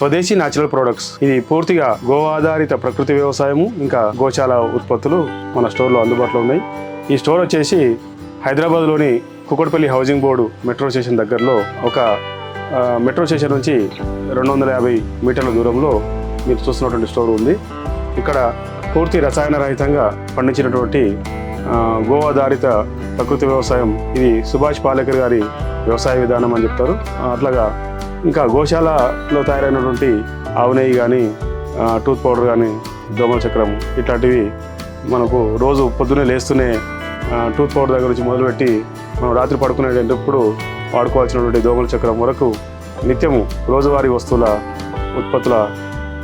స్వదేశీ natural products ఇది పూర్తిగా గో ఆధారిత ప్రకృతి వ్యవసాయము ఇంకా గోశాల ఉత్పత్తులు మన స్టోర్లో అందుబాటులో ఉన్నాయి. ఈ స్టోర్ వచ్చేసి హైదరాబాద్లోని Kukatpally housing board metro station దగ్గరలో ఒక మెట్రో స్టేషన్ నుంచి రెండు వందల యాభై మీటర్ల దూరంలో మీరు చూస్తున్నటువంటి స్టోర్ ఉంది. ఇక్కడ పూర్తి రసాయన రహితంగా పండించినటువంటి గోవాధారిత ఆధారిత ప్రకృతి వ్యవసాయం. ఇది సుభాష్ పాలేకర్ గారి వ్యవసాయ విధానం అని చెప్తారు. అట్లాగా ఇంకా గోశాలలో తయారైనటువంటి ఆవు నెయ్యి కానీ టూత్ పౌడర్ కానీ దోమల చక్రం ఇట్లాంటివి మనకు రోజు పొద్దున్నే లేస్తూనే టూత్ పౌడర్ దగ్గర నుంచి మొదలుపెట్టి మనం రాత్రి పడుకునేటప్పుడు వాడుకోవాల్సినటువంటి దోమల చక్రం వరకు నిత్యము రోజువారీ వస్తువుల ఉత్పత్తుల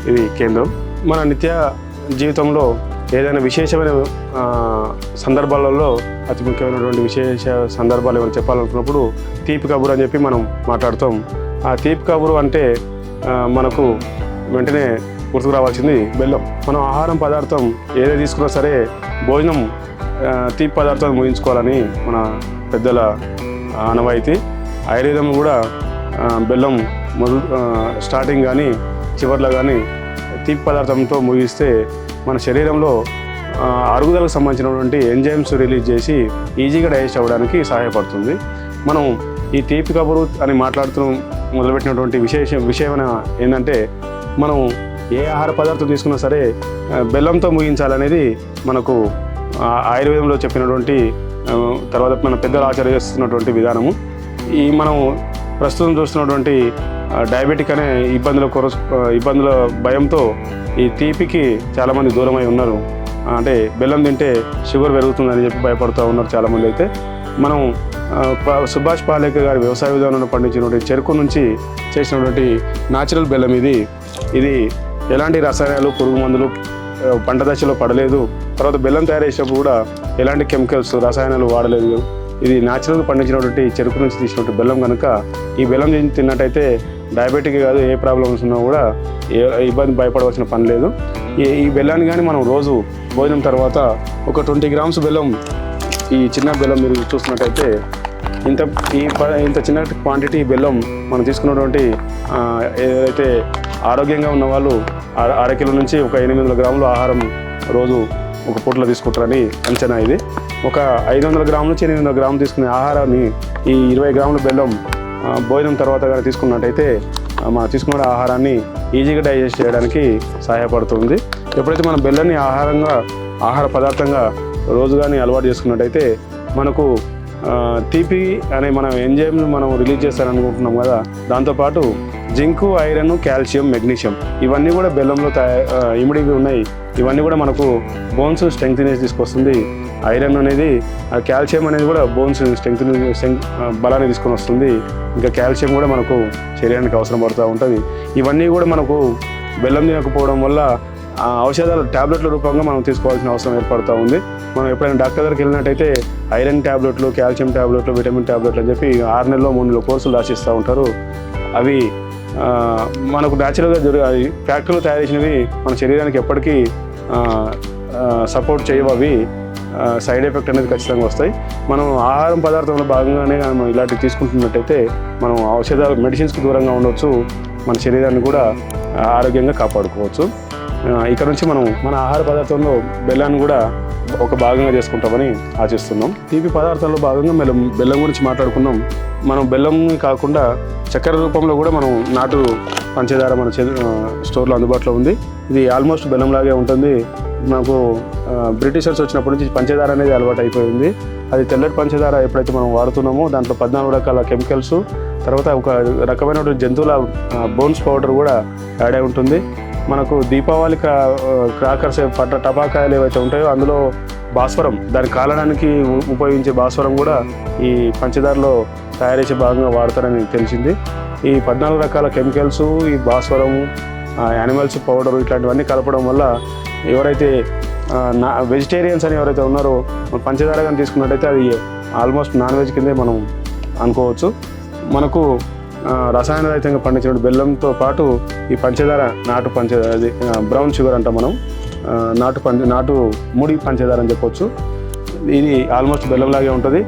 ఇది కేంద్రం. మన నిత్య జీవితంలో ఏదైనా విశేషమైన సందర్భాలలో అతి ముఖ్యమైనటువంటి విశేష సందర్భాలు ఏమైనా చెప్పాలనుకున్నప్పుడు తీపి కబురు అని చెప్పి మనం మాట్లాడుతాం. ఆ తీపి కబురు అంటే మనకు వెంటనే గుర్తుకు రావాల్సింది బెల్లం. మనం ఆహారం పదార్థం ఏదే తీసుకున్నా సరే భోజనం తీపి పదార్థాలు ముగించుకోవాలని మన పెద్దల ఆనవాయితీ. ఆయుర్వేదం కూడా బెల్లం మొదలు స్టార్టింగ్ కానీ చివర్లో కానీ తీపి పదార్థంతో ముగిస్తే మన శరీరంలో అరుగుదలకు సంబంధించినటువంటి ఎంజైమ్స్ రిలీజ్ చేసి ఈజీగా డైజెస్ట్ అవ్వడానికి సహాయపడుతుంది. మనం ఈ తీపి కబురు అని మాట్లాడుతూ మొదలుపెట్టినటువంటి విశేషం విషయం ఏంటంటే మనం ఏ ఆహార పదార్థం తీసుకున్నా సరే బెల్లంతో ముగించాలనేది మనకు ఆయుర్వేదంలో చెప్పినటువంటి తర్వాత మన పెద్దలు ఆచరిస్తున్నటువంటి విధానము. ఈ మనం ప్రస్తుతం చూస్తున్నటువంటి డయాబెటిక్ అనే ఇబ్బందుల కొర ఇబ్బందుల భయంతో ఈ తీపికి చాలామంది దూరమై ఉన్నారు. అంటే బెల్లం తింటే షుగర్ పెరుగుతుందని చెప్పి భయపడుతూ ఉన్నారు చాలామంది అయితే. మనం సుభాష్ పాలేకర్ గారి వ్యవసాయ విధానంలో పండించినటువంటి చెరుకు నుంచి చేసినటువంటి న్యాచురల్ బెల్లం ఇది. ఇది ఎలాంటి రసాయనాలు పురుగు మందులు పంట దశలో పడలేదు. తర్వాత బెల్లం తయారు చేసేటప్పుడు కూడా ఎలాంటి కెమికల్స్ రసాయనాలు వాడలేదు. ఇది న్యాచురల్గా పండించినటువంటి చెరుకు నుంచి తీసినటువంటి బెల్లం కనుక ఈ బెల్లం తిన్నట్టయితే డయాబెటిక్ కాదు ఏ ప్రాబ్లమ్స్ ఉన్నా కూడా ఏ ఇబ్బంది భయపడవలసిన పని లేదు. ఈ ఈ బెల్లాన్ని కానీ మనం రోజు భోజనం తర్వాత ఒక ట్వంటీ గ్రామ్స్ బెల్లం ఈ చిన్న బెల్లం మీరు చూస్తున్నట్టయితే ఇంత ఈ ప- ఇంత చిన్న క్వాంటిటీ బెల్లం మనం తీసుకున్నటువంటి ఏదైతే ఆరోగ్యంగా ఉన్న వాళ్ళు అర- అర కిలో నుంచి ఒక ఎనిమిది వందల గ్రాముల ఆహారం రోజు ఒక పూటలో తీసుకుంటారని అంచనా ఇది. ఒక ఐదు వందల గ్రాముల నుంచి ఎనిమిది వందల గ్రాములు తీసుకునే ఆహారాన్ని ఈ ఇరవై గ్రాముల బెల్లం భోజనం తర్వాత కానీ తీసుకున్నట్టయితే మా తీసుకున్న ఆహారాన్ని ఈజీగా డైజెస్ట్ చేయడానికి సహాయపడుతుంది. ఎప్పుడైతే మనం బెల్లాన్ని ఆహారంగా ఆహార పదార్థంగా రోజు కానీ అలవాటు చేసుకున్నట్టయితే మనకు తీపి అనే మనం ఎంజైమ్ మనం రిలీజ్ చేస్తారనుకుంటున్నాం కదా దాంతోపాటు జింకు ఐరన్ కాల్షియం మెగ్నీషియం ఇవన్నీ కూడా బెల్లంలో ఇమిడివి ఉన్నాయి. ఇవన్నీ కూడా మనకు బోన్స్ స్ట్రెంగ్త్ తీసుకొస్తుంది. ఐరన్ అనేది ఆ కాల్షియం అనేది కూడా బోన్స్ స్ట్రెంగ్త్ బలాన్ని తీసుకొని వస్తుంది. ఇంకా కాల్షియం కూడా మనకు శరీరానికి అవసరం పడుతూ ఉంటుంది. ఇవన్నీ కూడా మనకు బెల్లం తినకపోవడం వల్ల ఆ ఔషధాలు ట్యాబ్లెట్ల రూపంగా మనం తీసుకోవాల్సిన అవసరం ఏర్పడుతూ ఉంది. మనం ఎప్పుడైనా డాక్టర్ దగ్గరికి వెళ్ళినట్టయితే ఐరన్ ట్యాబ్లెట్లు కాల్షియం ట్యాబ్లెట్లు విటమిన్ ట్యాబ్లెట్లు అని చెప్పి ఆరు నెలలో మూడు నెలల కోర్సులు రాసిస్తూ ఉంటారు. అవి మనకు న్యాచురల్గా జరిగే ఫ్యాక్టరీలో తయారు చేసినవి మన శరీరానికి ఎప్పటికీ సపోర్ట్ చేయవు అవి సైడ్ ఎఫెక్ట్ అనేది ఖచ్చితంగా వస్తాయి. మనం ఆహారం పదార్థంలో భాగంగానే మనం ఇలాంటివి తీసుకుంటున్నట్టయితే మనం ఔషధాలు మెడిసిన్స్కి దూరంగా ఉండవచ్చు మన శరీరాన్ని కూడా ఆరోగ్యంగా కాపాడుకోవచ్చు. ఇక్కడ నుంచి మనం మన ఆహార పదార్థంలో బెల్లాన్ని కూడా ఒక భాగంగా చేసుకుంటామని ఆశిస్తున్నాం. తీపి పదార్థాల్లో భాగంగా బెల్లం బెల్లం గురించి మాట్లాడుకున్నాం. మనం బెల్లం కాకుండా చక్కెర రూపంలో కూడా మనం నాటు పంచదార మన చే- స్టోర్లో అందుబాటులో ఉంది. ఇది ఆల్మోస్ట్ బెల్లంలాగే ఉంటుంది. మనకు బ్రిటిషర్స్ వచ్చినప్పటి నుంచి పంచదార అనేది అలవాటు అయిపోయింది. అది తెల్లటి పంచదార ఎప్పుడైతే మనం వాడుతున్నామో దాంట్లో పద్నాలుగు రకాల కెమికల్స్ తర్వాత ఒక రకమైన జంతువుల బోన్స్ పౌడర్ కూడా యాడ్ అయి ఉంటుంది. మనకు దీపావళి క్రాకర్స్ పట్ట టపాకాయలు ఏవైతే ఉంటాయో అందులో భాస్వరం దాన్ని కాలడానికి ఉపయోగించే భాస్వరం కూడా ఈ పంచదారలో తయారు చేసే భాగంగా వాడతారని తెలిసింది. ఈ పద్నాలుగు రకాల కెమికల్స్ ఈ భాస్వరం యానిమల్స్ పౌడర్ ఇట్లాంటివన్నీ కలపడం వల్ల ఎవరైతే నా వెజిటేరియన్స్ అని ఎవరైతే ఉన్నారో పంచదార కానీ తీసుకున్నట్టయితే అది ఆల్మోస్ట్ నాన్ వెజ్ కిందే మనం అనుకోవచ్చు. మనకు రసాయన రహితంగా పండించిన బెల్లంతో పాటు ఈ పంచదార నాటు పంచదార అది బ్రౌన్ షుగర్ అంటాం మనం. నాటు పంచ నాటు ముడి పంచదార అని చెప్పొచ్చు. ఇది ఆల్మోస్ట్ బెల్లంలాగే ఉంటుంది.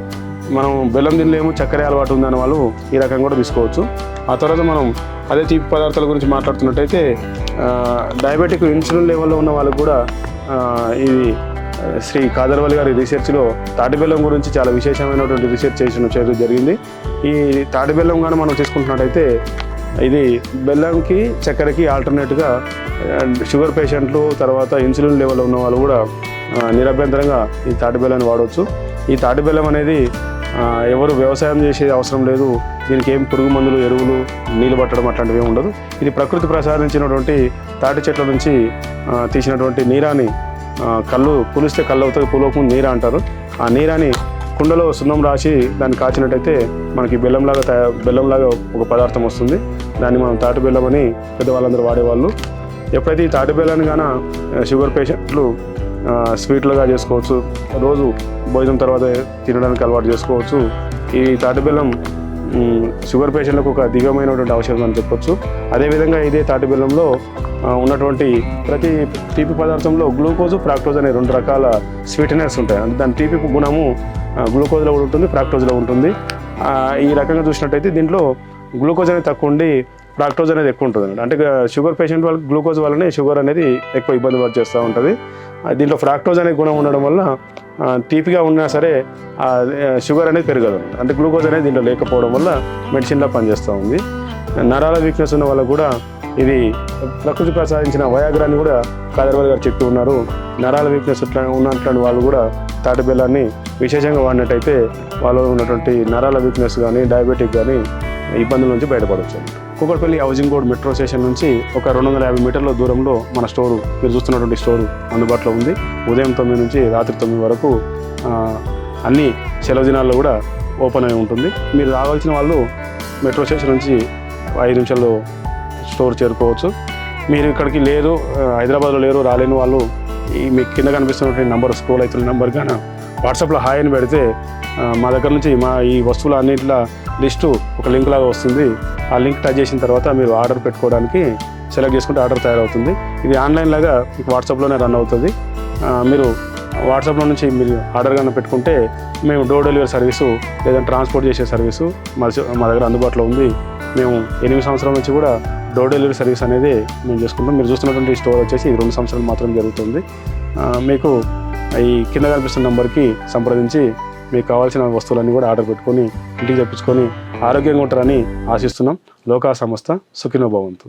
మనం బెల్లం తినలేము చక్కెర అలవాటు ఉందని వాళ్ళు ఈ రకంగా కూడా తీసుకోవచ్చు. ఆ తర్వాత మనం అదే తీపి పదార్థాల గురించి మాట్లాడుతున్నట్టయితే డయాబెటిక్ ఇన్సులిన్ లెవెల్లో ఉన్న వాళ్ళకు కూడా ఇది శ్రీ కాదర్వల్ గారి రీసెర్చ్లో తాటిబెల్లం గురించి చాలా విశేషమైనటువంటి రీసెర్చ్ చేసిన చేయడం జరిగింది. ఈ తాటిబెల్లం కానీ మనం తీసుకుంటున్నట్టయితే ఇది బెల్లంకి చక్కెరకి ఆల్టర్నేట్గా షుగర్ పేషెంట్లు తర్వాత ఇన్సులిన్ లెవెల్ ఉన్న వాళ్ళు కూడా నిరభ్యంతరంగా ఈ తాటిబెల్లని వాడవచ్చు ఈ తాటిబెల్లం అనేది ఎవరు వ్యవసాయం చేసే అవసరం లేదు. దీనికి ఏం పురుగు మందులు ఎరువులు నీళ్ళు పట్టడం అట్లాంటివి ఉండదు. ఇది ప్రకృతి ప్రసాదించినటువంటి తాటి చెట్ల నుంచి తీసినటువంటి నీరాని కళ్ళు పులిస్తే కళ్ళు అవుతుంది పులవకు నీర అంటారు. ఆ నీరాని కుండలో సున్నం రాసి దాన్ని కాచినట్టయితే మనకి బెల్లంలాగా తయా బెల్లంలాగా ఒక పదార్థం వస్తుంది. దాన్ని మనం తాటి బెల్లం అని పెద్దవాళ్ళందరూ వాడేవాళ్ళు. ఎప్పుడైతే ఈ తాటి బెల్లాన్ని గాన షుగర్ పేషెంట్లు స్వీట్లుగా చేసుకోవచ్చు రోజు భోజనం తర్వాత తినడానికి అలవాటు చేసుకోవచ్చు ఈ తాటి బెల్లం షుగర్ పేషెంట్లకు ఒక దివ్యమైనటువంటి ఔషధం అని చెప్పొచ్చు. అదేవిధంగా ఇదే తాటి బెల్లంలో ఉన్నటువంటి ప్రతి తీపి పదార్థంలో గ్లూకోజ్ ఫ్రాక్టోజ్ అనే రెండు రకాల స్వీటనర్స్ ఉంటాయి. అంటే దాని తీపి గుణము గ్లూకోజ్లో కూడా ఉంటుంది ఫ్రాక్టోజ్లో ఉంటుంది. ఈ రకంగా చూసినట్టయితే దీంట్లో గ్లూకోజ్ అనేది తక్కువ ఉండి ఫ్రాక్టోజ్ అనేది ఎక్కువ ఉంటుంది అంటే షుగర్ పేషెంట్ వాళ్ళకి గ్లూకోజ్ వల్లనే షుగర్ అనేది ఎక్కువ ఇబ్బంది పరిచేస్తూ ఉంటుంది. దీంట్లో ఫ్రాక్టోజ్ అనే గుణం ఉండడం వల్ల తీపిగా ఉన్నా సరే షుగర్ అనేది పెరగదు అంటే గ్లూకోజ్ అనేది దీంట్లో లేకపోవడం వల్ల మెడిసిన్లా పనిచేస్తూ ఉంది. నరాల వీక్నెస్ ఉన్న వాళ్ళకు కూడా ఇది ప్రకృతి ప్రసాదించిన వయాగ్రాన్ని కూడా కాదర్వాల్ గారు చెప్తూ ఉన్నారు. నరాల వీక్నెస్ ఉన్నటువంటి వాళ్ళు కూడా తాటి బెల్లాన్ని విశేషంగా వాడినట్టయితే వాళ్ళు ఉన్నటువంటి నరాల వీక్నెస్ కానీ డయాబెటిక్ కానీ ఇబ్బందుల నుంచి బయటపడవచ్చు Kukatpally housing board metro station నుంచి ఒక రెండు వందల యాభై మీటర్ల దూరంలో మన స్టోరు మీరు చూస్తున్నటువంటి స్టోరు అందుబాటులో ఉంది. ఉదయం తొమ్మిది నుంచి రాత్రి తొమ్మిది వరకు అన్ని సెలవు దినాల్లో కూడా ఓపెన్ అయి ఉంటుంది. మీరు రావాల్సిన వాళ్ళు మెట్రో స్టేషన్ నుంచి ఐదు నిమిషాల్లో స్టోర్ చేరుకోవచ్చు. మీరు ఇక్కడికి లేరు హైదరాబాద్లో లేరు రాలేని వాళ్ళు ఈ మీకు కింద కనిపిస్తున్నటువంటి నంబర్ స్క్రోల్ అవుతున్న నెంబర్ కానీ వాట్సాప్లో హాయ్ అని పెడితే మా దగ్గర నుంచి మా ఈ వస్తువులు అన్నింటిలో లిస్టు ఒక లింక్ లాగా వస్తుంది. ఆ లింక్ టచ్ చేసిన తర్వాత మీరు ఆర్డర్ పెట్టుకోవడానికి సెలెక్ట్ చేసుకుంటే ఆర్డర్ తయారవుతుంది. ఇది ఆన్లైన్ లాగా మీకు వాట్సాప్లోనే రన్ అవుతుంది. మీరు వాట్సాప్లో నుంచి మీరు ఆర్డర్ కన్నా పెట్టుకుంటే మేము డోర్ డెలివరీ సర్వీసు లేదా ట్రాన్స్పోర్ట్ చేసే సర్వీసు మా మా దగ్గర అందుబాటులో ఉంది. మేము ఎనిమిది సంవత్సరాల నుంచి కూడా డోర్ డెలివరీ సర్వీస్ అనేది మేము చేసుకుంటాం. మీరు చూస్తున్నటువంటి స్టోర్ వచ్చేసి ఈ రెండు సంవత్సరాలు మాత్రం జరుగుతుంది. మీకు ఈ కింద కనిపిస్తున్న నెంబర్కి సంప్రదించి మీకు కావాల్సిన వస్తువులన్నీ కూడా ఆర్డర్ పెట్టుకొని ఇంటికి తెప్పించుకొని ఆరోగ్యంగా ఉంటారని ఆశిస్తున్నాం. లోకా సంస్థ సుఖినోభవంతు